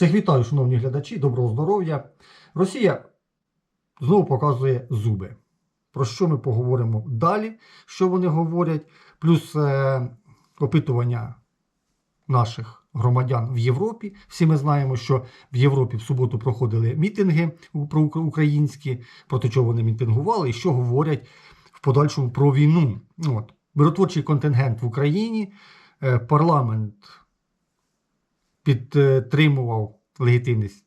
Всіх вітаю, шановні глядачі, доброго здоров'я. Росія знову показує зуби. Про що ми поговоримо далі, що вони говорять, плюс е, опитування наших громадян в Європі. Всі ми знаємо, що в Європі в суботу проходили мітинги у- про ук- проти чого вони мітингували, і що говорять в подальшому про війну. От. Миротворчий контингент в Україні, е, парламент підтримував легітимність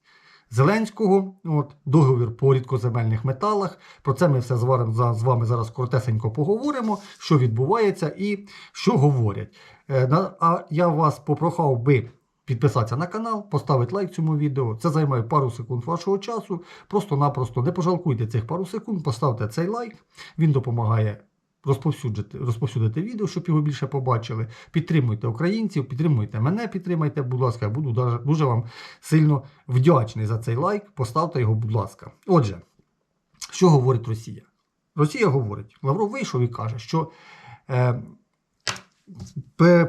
Зеленського, от, договір по рідкоземельних металах. Про це ми все з вами, з вами зараз коротесенько поговоримо, що відбувається і що говорять. Е, А я вас попрохав би підписатися на канал, поставити лайк цьому відео. Це займає пару секунд вашого часу. Просто-напросто не пожалкуйте цих пару секунд, поставте цей лайк. Він допомагає розповсюдити, розповсюдити відео, щоб його більше побачили. Підтримуйте українців, підтримуйте мене, підтримайте, будь ласка, я буду дуже вам сильно вдячний за цей лайк. Поставте його, будь ласка. Отже, що говорить Росія? Росія говорить, Лавров вийшов і каже, що е,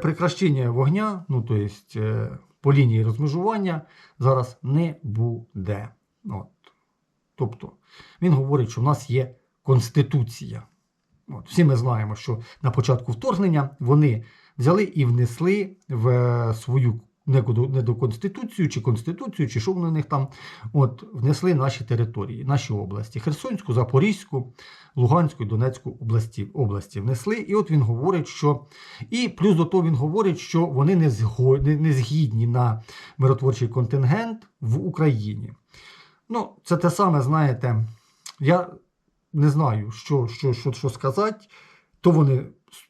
прекращення вогня, ну то есть, е, по лінії розмежування, зараз не буде. От. Тобто, він говорить, що в нас є конституція. От, всі ми знаємо, що на початку вторгнення вони взяли і внесли в е, свою не до конституцію, чи конституцію, чи що вони них там, от, внесли наші території, наші області: Херсонську, Запорізьку, Луганську і Донецьку області, області внесли. І от він говорить, що. І плюс до того він говорить, що вони не, зго... не, не згідні на миротворчий контингент в Україні. Ну, це те саме, знаєте, я не знаю, що, що, що, що сказати. То вони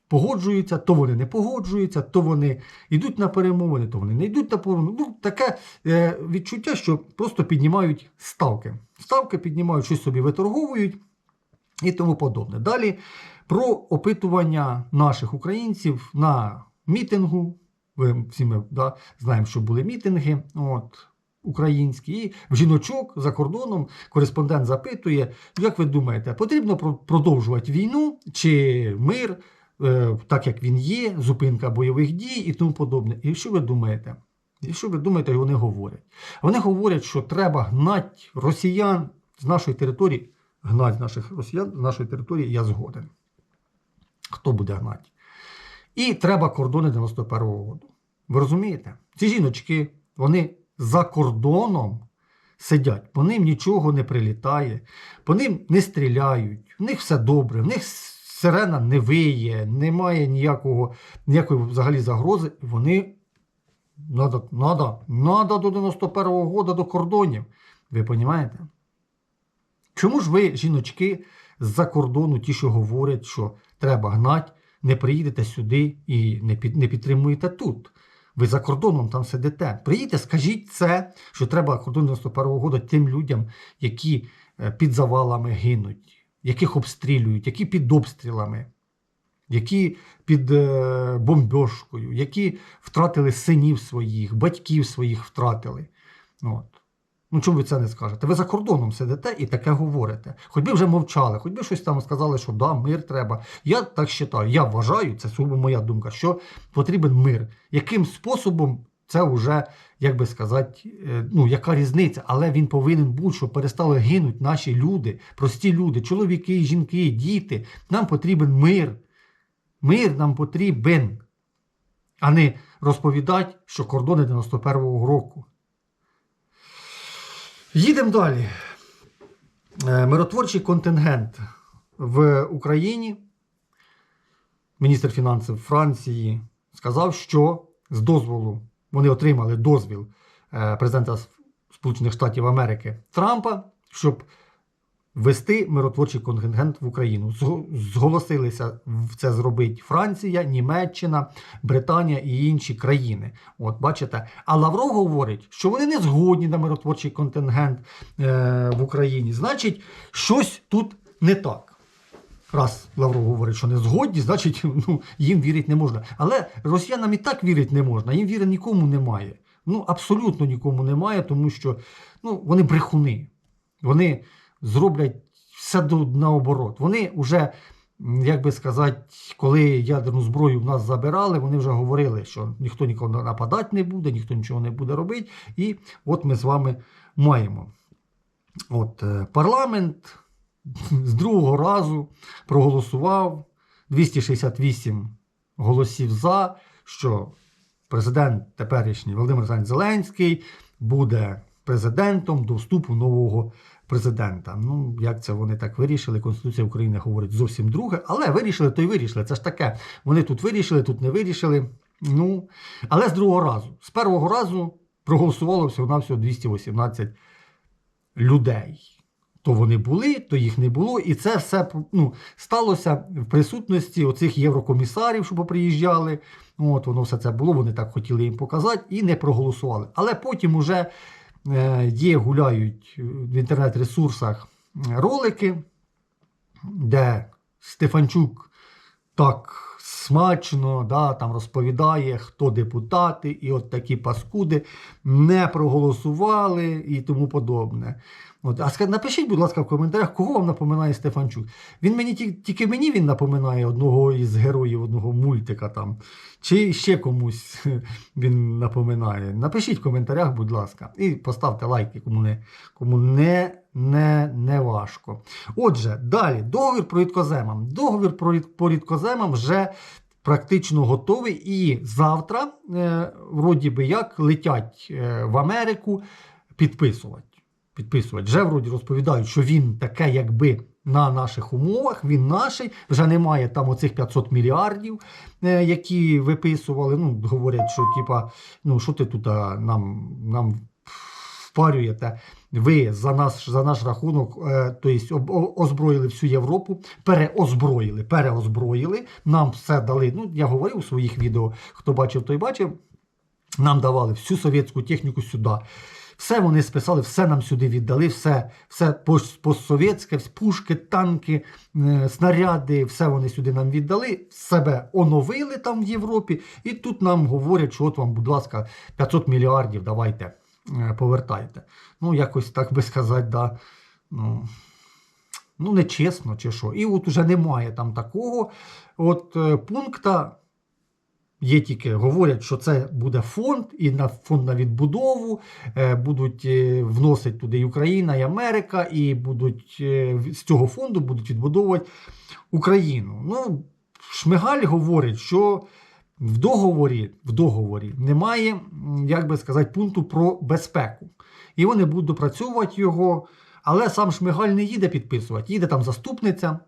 погоджуються, то вони не погоджуються, то вони йдуть на перемовини, то вони не йдуть на перемовини. Ну, таке е, відчуття, що просто піднімають ставки. Ставки піднімають, щось собі виторговують і тому подобне. Далі про опитування наших українців на мітингу. Ви всі ми да, знаємо, що були мітинги. От, Українські і в жіночок за кордоном кореспондент запитує, як ви думаєте, потрібно продовжувати війну чи мир, е, так як він є, зупинка бойових дій і тому подобне. І що ви думаєте? І що ви думаєте, вони говорять? Вони говорять, що треба гнати росіян з нашої території, гнати наших росіян з нашої території, я згоден. Хто буде гнати? І треба кордони 91-го року. Ви розумієте? Ці жіночки, вони за кордоном сидять, по ним нічого не прилітає, по ним не стріляють, в них все добре, в них сирена не виє, немає ніякого, ніякої взагалі загрози. Вони надо, надо, надо до 91-го року до кордонів. Ви розумієте? Чому ж ви, жіночки, з-за кордону, ті, що говорять, що треба гнати, не приїдете сюди і не підтримуєте тут? Ви за кордоном там сидите. Приїдьте, скажіть це, що треба кордон 91-го року тим людям, які е, під завалами гинуть, яких обстрілюють, які під обстрілами, які під е, бомбьошкою, які втратили синів своїх, батьків своїх втратили. От. Ну, чому ви це не скажете? Ви за кордоном сидите і таке говорите. Хоч би вже мовчали, хоч би щось там сказали, що да, мир треба. Я так вважаю, я вважаю, це сугубо моя думка, що потрібен мир. Яким способом це вже, як би сказати, е, ну, яка різниця, але він повинен бути, щоб перестали гинути наші люди, прості люди, чоловіки, жінки, діти. Нам потрібен мир. Мир нам потрібен, а не розповідати, що кордони 91-го року. Їдемо далі. Е, Миротворчий контингент в Україні. Міністр фінансів Франції сказав, що з дозволу вони отримали дозвіл е, президента Сполучених Штатів Америки Трампа, щоб ввести миротворчий контингент в Україну. Зголосилися це зробити Франція, Німеччина, Британія і інші країни. От бачите, а Лавров говорить, що вони не згодні на миротворчий контингент е, в Україні. Значить, щось тут не так. Раз Лавров говорить, що не згодні, значить ну, їм вірити не можна. Але росіянам і так вірити не можна, їм віри нікому немає. Ну, абсолютно нікому немає, тому що ну, вони брехуни. Вони зроблять все наоборот. Вони вже як би сказати, коли ядерну зброю в нас забирали, вони вже говорили, що ніхто нікого нападати не буде, ніхто нічого не буде робити. І от ми з вами маємо. От, е, парламент з другого разу проголосував 268 голосів за, що президент теперішній Володимир Зеленський буде президентом до вступу нового президента. Ну, як це вони так вирішили? Конституція України говорить зовсім друге, але вирішили, то й вирішили. Це ж таке. Вони тут вирішили, тут не вирішили. Ну, але з другого разу. З першого разу проголосувало всього на всього 218 людей. То вони були, то їх не було. І це все ну, сталося в присутності оцих єврокомісарів, що приїжджали. От воно все це було, вони так хотіли їм показати і не проголосували. Але потім уже є, гуляють в інтернет-ресурсах е, ролики, де Стефанчук так смачно да, там розповідає, хто депутати, і от такі паскуди не проголосували і тому подобне. От, а ска- напишіть, будь ласка, в коментарях, кого вам напоминає Стефанчук. Він мені тільки мені він напоминає одного із героїв одного мультика там, чи ще комусь він напоминає. Напишіть в коментарях, будь ласка, і поставте лайки, кому не, кому не, не, не важко. Отже, далі договір про рідкоземам. Договір про по рідкоземам вже практично готовий. І завтра, е, вроді би як, летять е, в Америку підписувати. Підписувати. Вже вроді розповідають, що він таке, якби на наших умовах, він наший, вже немає там оцих 500 мільярдів, е, які виписували. Ну, говорять, що типа, ну що ти тут нам, нам впарюєте? Ви за наш, за наш рахунок, е, тобто озброїли всю Європу, переозброїли, переозброїли. Нам все дали. Ну, я говорив у своїх відео, хто бачив, той бачив. Нам давали всю совєтську техніку сюди. Все вони списали, все нам сюди віддали, все, все постсовєтське, пушки, танки, е, снаряди, все вони сюди нам віддали, себе оновили там в Європі. І тут нам говорять, що от вам, будь ласка, 500 мільярдів давайте, повертайте. Ну, якось так би сказати, да. Ну, ну нечесно чи що. І от уже немає там такого от е, пункта. Є тільки говорять, що це буде фонд, і на фонд на відбудову е, будуть е, вносити туди і Україна, і Америка, і будуть е, з цього фонду будуть відбудовувати Україну. Ну, Шмигаль говорить, що в договорі, в договорі немає, як би сказати, пункту про безпеку. І вони будуть допрацьовувати його, але сам Шмигаль не їде підписувати, їде там заступниця.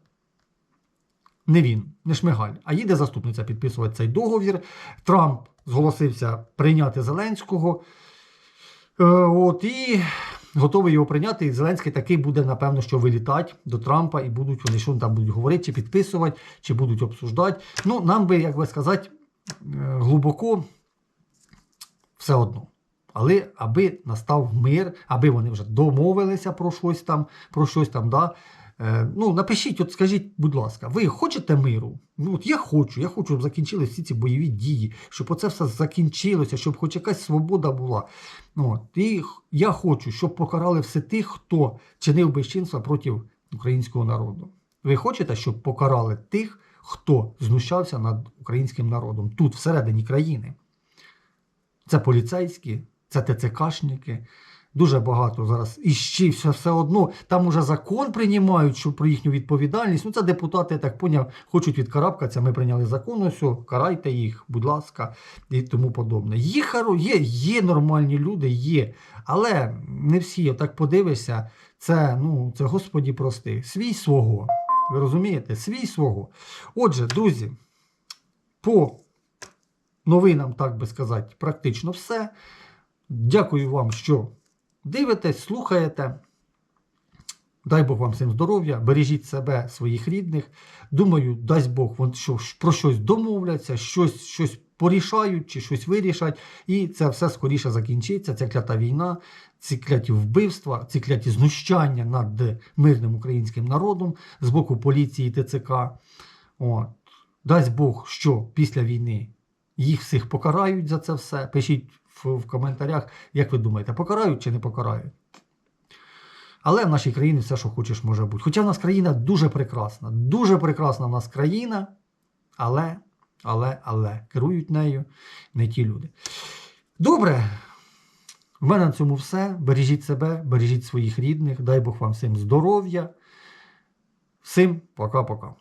Не він, не Шмигаль, а їде заступниця підписувати цей договір. Трамп зголосився прийняти Зеленського. Е, от, і готовий його прийняти. І Зеленський такий буде, напевно, що вилітати до Трампа, і будуть вони що там будуть говорити, чи підписувати, чи будуть обсуждати. Ну, нам би, як би сказати, глибоко все одно. Але аби настав мир, аби вони вже домовилися про щось там, про щось там, да. Е, ну, напишіть, от скажіть, будь ласка, ви хочете миру? Ну, от я хочу, я хочу, щоб закінчилися всі ці бойові дії, щоб оце все закінчилося, щоб хоч якась свобода була. Ну, от, і я хочу, щоб покарали все тих, хто чинив безчинства проти українського народу. Ви хочете, щоб покарали тих, хто знущався над українським народом тут, всередині країни? Це поліцейські, це ТЦКшники. Дуже багато зараз. І ще все, все одно. Там уже закон приймають що про їхню відповідальність. Ну, це депутати, я так поняв, хочуть відкарабкатися. Ми прийняли закон, ось, карайте їх, будь ласка, і тому подобне. Є, є, є нормальні люди, є. Але не всі, отак подивишся, це, ну, це Господі прости. Свій свого. Ви розумієте? Свій свого. Отже, друзі, по новинам, так би сказати, практично все. Дякую вам, що дивитесь, слухаєте. Дай Бог вам всім здоров'я, бережіть себе, своїх рідних. Думаю, дасть Бог вон що, про щось домовляться, щось, щось порішають чи щось вирішать. І це все скоріше закінчиться. Ця клята війна, ці кляті вбивства, ці кляті знущання над мирним українським народом з боку поліції ТЦК. От. Дасть Бог, що після війни їх всіх покарають за це все. Пишіть в, в коментарях, як ви думаєте, покарають чи не покарають. Але в нашій країні все, що хочеш, може бути. Хоча в нас країна дуже прекрасна, дуже прекрасна в нас країна, але, але, але керують нею не ті люди. Добре. В мене на цьому все. Бережіть себе, бережіть своїх рідних. Дай Бог вам всім здоров'я. Всім пока-пока.